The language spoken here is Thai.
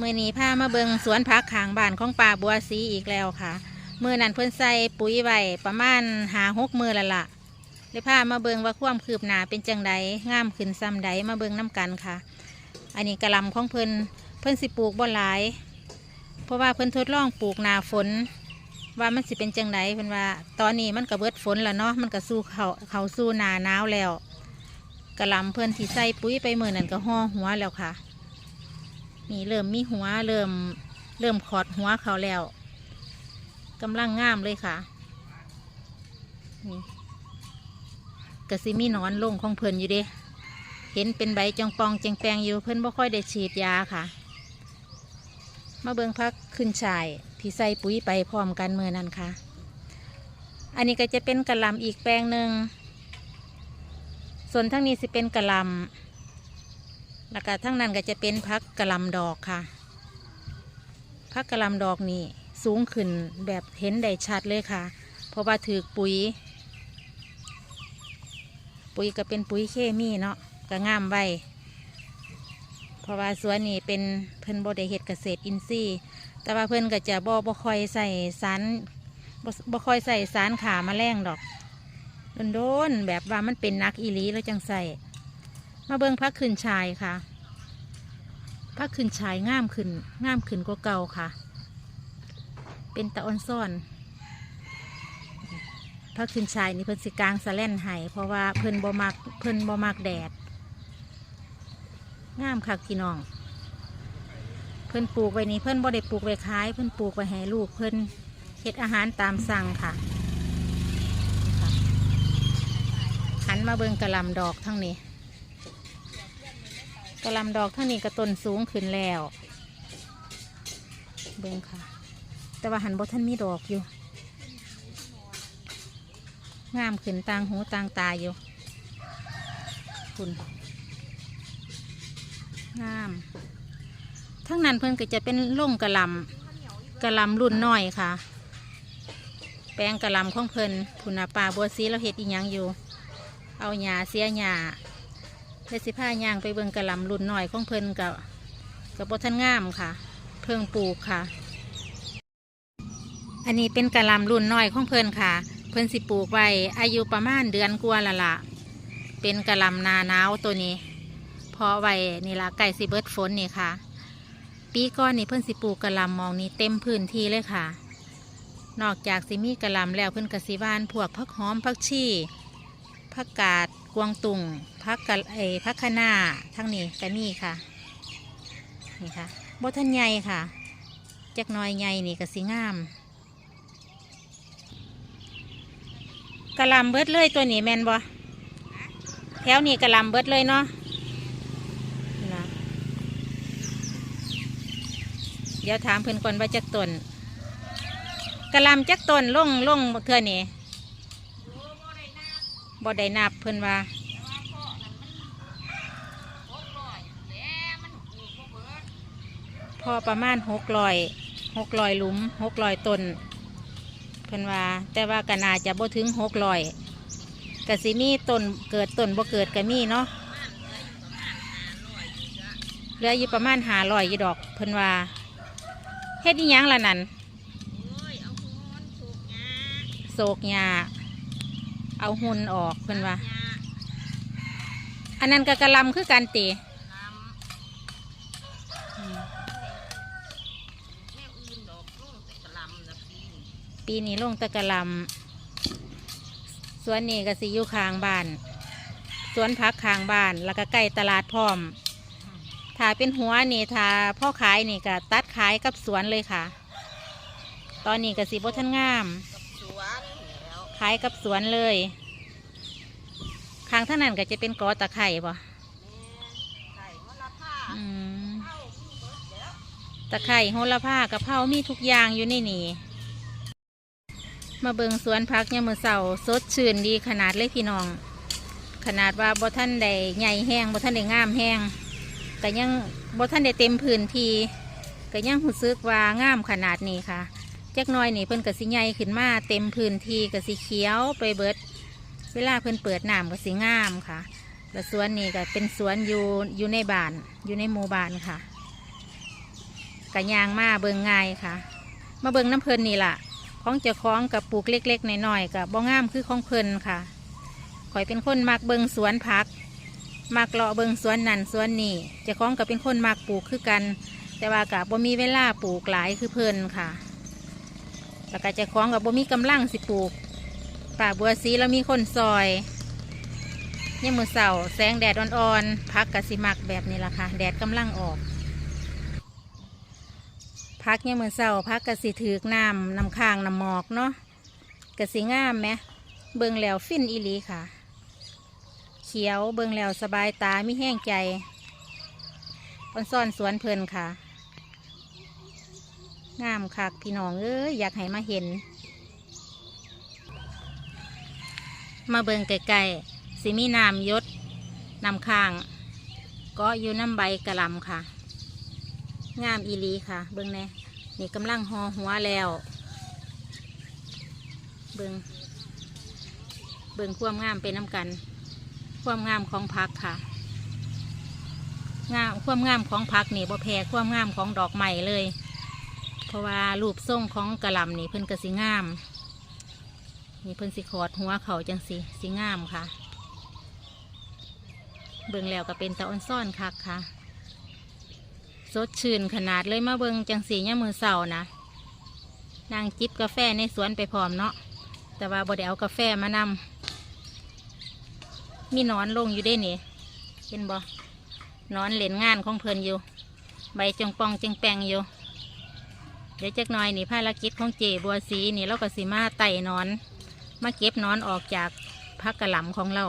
มื่อนี้พามาเบิงสวนผักขางบ้านของป่าบัวสีอีกแล้วค่ะมื่อนั้นเพิ่นใส่ปุ๋ยไว้ประมาณหาหกมือละละเลยพามาเบิงว่าความคืบหนาเป็นจังใดงามขึ้นซ้ำใดมาเบิงน้กันค่ะ อันนี้กระลำของเพิ่นเพิ่นสิปลูกบ่หลาย เพราะว่าเพิ่นทดลองปลูกนาฝน ว่ามันสิเป็นจังไดเพิ่นว่า ตอนนี้มันก็เบิดฝนแล้วเนาะมันก็สู้เขาเขาสู้นาหนาวแล้วกระลำเพิ่นที่ใส่ปุ๋ยไปมือนั่นก็ห่อหัวแล้วค่ะ นี่เริ่มมีหัวเริ่มเริ่มขอดหัวเขาแล้วกำลังงามเลยค่ะนี่กระซิมีนอนลงของเพลินอยู่เด้เห็นเป็นใบจองปองแจงแปงอยู่เพิ่นบ่ค่อยได้ฉีดยาค่ะ มาเบิ่งพักขึ้นชายที่ใส่ปุ๋ยไปพร้อมกันเมื่อนั้นค่ะ อันนี้ก็จะเป็นกระลำอีกแปลงหนึ่งส่วนทั้งนี้สิเป็นกระลำ แล้วก็ทั้งนั้นก็จะเป็นพักกระลำดอกค่ะพักกระลำดอกนี่สูงขึ้นแบบเห็นได้ชัดเลยค่ะ เพราะว่าถือปุ๋ย ปุ๋ยก็เป็นปุ๋ยเคมีเนาะก็งามไวเพราะว่าสวนนี่เป็นเพิ่นบ่ได้เฮ็ดเกษตรอินทรีย์ แต่ว่าเพิ่นก็จะบ่บ่ค่อยใส่สารบ่บ่ค่อยใส่สารขามาแมลงดอกโดนๆแบบว่ามันเป็นนักอีลีแล้วจังใส่ มาเบิ่งพักขึ้นชายค่ะพักขึ้นชายงามขึ้นงามขึ้นกว่าเก่าค่ะ เป็นตะออนซ่อนพักขึ้นชายนี่เพิ่นสิกลางสะแล่นให้เพราะว่าเพิ่นบ่มักเพิ่นบ่มักแดดงามคักพี่น้อง เพิ่นปลูกไว้นี่เพิ่นบ่ได้ปลูกไว้ขาย เพิ่นปลูกไว้ให้ลูกเพิ่นเฮ็ดอาหารตามสั่งค่ะหันมาเบิ่งกระลำดอกทั้งนี้ กระลำดอกทั้งนี้ก็ต้นสูงขึ้นแล้ว เบิ่งค่ะ แต่ว่าหันบท่านมีดอกอยู่ งามขึ้นต่างหูต่างตาอยู่คุณงาม ทั้งนั้นเพิ่นก็จะเป็นล่งกระลำกระลำรุ่นน้อยค่ะ แปลงกระลำของเพิ่นผุนาป่าบัวซีเราเฮ็ดอีหยังอยู่ เอาหญ้าเสียหญ้า เฮ็ดสิผ้ายางไปเบิ่งกระลำรุ่นน้อยของเพิ่นกับกับบทันงามค่ะ เพิ่งปลูกค่ะ อันนี้เป็นกระลำรุ่นน้อยของเพิ่นค่ะ เพิ่นสิปลูกไว้อายุประมาณเดือนกว่าละละเป็นกระลำนาหนาวตัวนี้ เพอไว้นี่ละไก่สิเบิดฝนนี่ค่ะ ปีก้อนนี่เพิ่นสิปลูกกระลำมองนี่เต็มพื้นที่เลยค่ะ นอกจากสิมีกระลำแล้วเพิ่นกสิหวานพวกผักหอมผักชีผักกาด กวางตุงผักกะไอผักคะน้าทั้งนี้ก็มีค่ะนี่ค่ะบทันใหญ่ค่ะจักหน้อยใหญ่นี่ก็สิงามกระลำเบิดเลยตัวนี้แมนบ่แถวนี้กระลำเบิดเลยเนาะนะเดี๋ยวถามเพื่อนก่อนว่าจักตนกระลำจักตนลงลงเทือนี่ บ่ได้นับเพื่อนว่าพอประมาณหกลอยหกลอยหลุมหกลอยต้นเพื่อนว่า แต่ว่ากนาจะบ่ถึงหกลอยกะสิมีต้นเกิดต้นบ่เกิดก็มีเนาะเหลืออยู่ประมาณหาลอยอยู่ดอกเพิ่นว่าเฮ็ดอีหยังล่ะนั่นโศกหญ้า เอาหุ่นออกเพิ่นว่า อันนั้นก็กระหลำคือการตีปีนี้ลงแตะกระหลำสวนนี้ก็สิอยู่ข้างบ้านสวนพักข้างบ้าน แล้วก็ใกล้ตลาดพร้อมถ้าเป็นหัวนี่ถ้าพ่อขายนี่ก็ตัดขายกับสวนเลยค่ะ ตอนนี้ก็สีบทันงามสวนแล้วขายกับสวนเลยข้างท่างนั้นก็จะเป็นกอตะไคร่ป่ะไข่มะละผ้าอืมเข้าที่เบิดแล้วตะไคร่โหระพากะเพรามีทุกอย่างอยู่ในนี่ มาเบิงสวนพักเนี่ยามมือเสาสดชื่นดีขนาดเลยพี่น้อง ขนาดว่าบ่ท่านได้ใหญ่แห้งบ่ท่านได้งามแห้งก็ยังบ่ท่านได้เต็มพื้นที่ก็ยังรู้สึกว่างามขนาดนี้ค่ะ จักหน้อยนี่เพิ่นก็สิใหญ่ขึ้นมาเต็มพื้นที่ก็สิเขียวไปเบิด เวลาเพิ่นเปิดน้ำก็สิงามค่ะแล้วสวนนี่ก็เป็นสวนอยู่อยู่ในบ้านอยู่ในหมู่บ้านค่ะกะยางมาเบิงง่ายค่ะ มาเบิงน้ำเพลินนี่ล่ะของเจ้าของกับปลูกเล็กๆน้อยๆกับบ่งามคือของเพลินค่ะข่อยเป็นคนมักเบิงสวนผัก มักเลาะเบิงสวนนั่นสวนนี่เจ้าของกับเป็นคนมักปลูกคือกัน แต่ว่ากับบ่มีเวลาปลูกหลายคือเพลินค่ะ แล้วก็เจ้าของกับบ่มีกำลังสิปลูกป่าบัวสีแล้วมีคนซอยเนี่ยมมือเสาแสงแดดอ่อนๆพักกับสิมักแบบนี้ล่ะค่ะ แดดกำลังออก พักเนี่ยมมือเสาพักกับสิถือกน้ำน้ำค้างน้ำหมอกเนาะกสิงามไหมเบิงแล้วฟินอีลีค่ะ เขียวเบิงแล้วสบายตาไม่แห้งใจออนซ่อนสวนเพลินค่ะ งามคักพี่น้องเอ้ยอยากให้มาเห็น มาเบิงไกลๆสิมีน้ำยศน้ำค้างก็อยู่น้ำใบกระลำค่ะ งามอีลีค่ะ เบิงแน่นี่กำลังหอหัวแล้ว เบิงเบิงความงามเป็นน้ำกัน ความงามของพักค่ะงามความงามของพักนี่บ่แพ้ความงามของดอกไม้เลย เพราะว่ารูปทรงของกระลำนี่เพิ่นก็สิงาม นี่เพิ่นสิขอดหัวเขาจังสิสิงามค่ะ เบิ่งแล้วก็เป็นตะออนซ่อนคักค่ะสดชื่นขนาดเลยมาเบิ่งจังสีเนี่ยมือเสานะนางจิบกาแฟในสวนไปพร้อมเนาะแต่ว่าบ่ได้เอากาแฟมานำมีนอนลงอยู่ได้นี่เห็นบ่นอนเหล่นงานของเพิ่นอยู่ ใบจงปองจงแปงอยู่ ดี๋ยวจักหน่อยนี่ภารกิจของเจบัวสีนี่เราก็สิมาไต่นอน มาเก็บนอนออกจากพักกระหล่ำของเรา